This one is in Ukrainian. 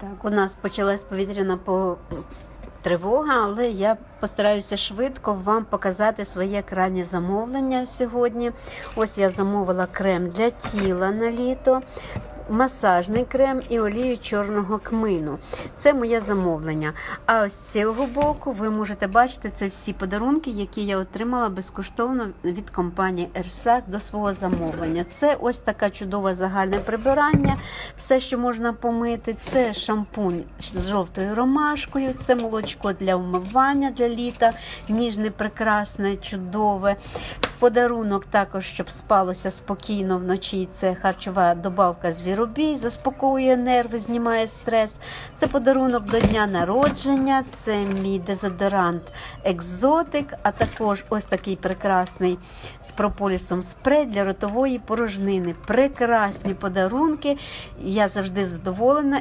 Так, у нас почалась повітряна по... тривога, але я постараюся швидко вам показати своє крайнє замовлення сьогодні. Ось я замовила крем для тіла на літо. Масажний крем і олію чорного кмину. Це моє замовлення. А ось з цього боку ви можете бачити це всі подарунки, які я отримала безкоштовно від компанії Ерсак до свого замовлення. Це ось таке чудове загальне прибирання, все, що можна помити. Це шампунь з жовтою ромашкою, це молочко для вмивання для літа, ніжне, прекрасне, чудове. Подарунок також, щоб спалося спокійно вночі. Це харчова добавка звіробій, заспокоює нерви, знімає стрес. Це подарунок до дня народження, це мій дезодорант екзотик, а також ось такий прекрасний з прополісом спрей для ротової порожнини. Прекрасні подарунки. Я завжди задоволена.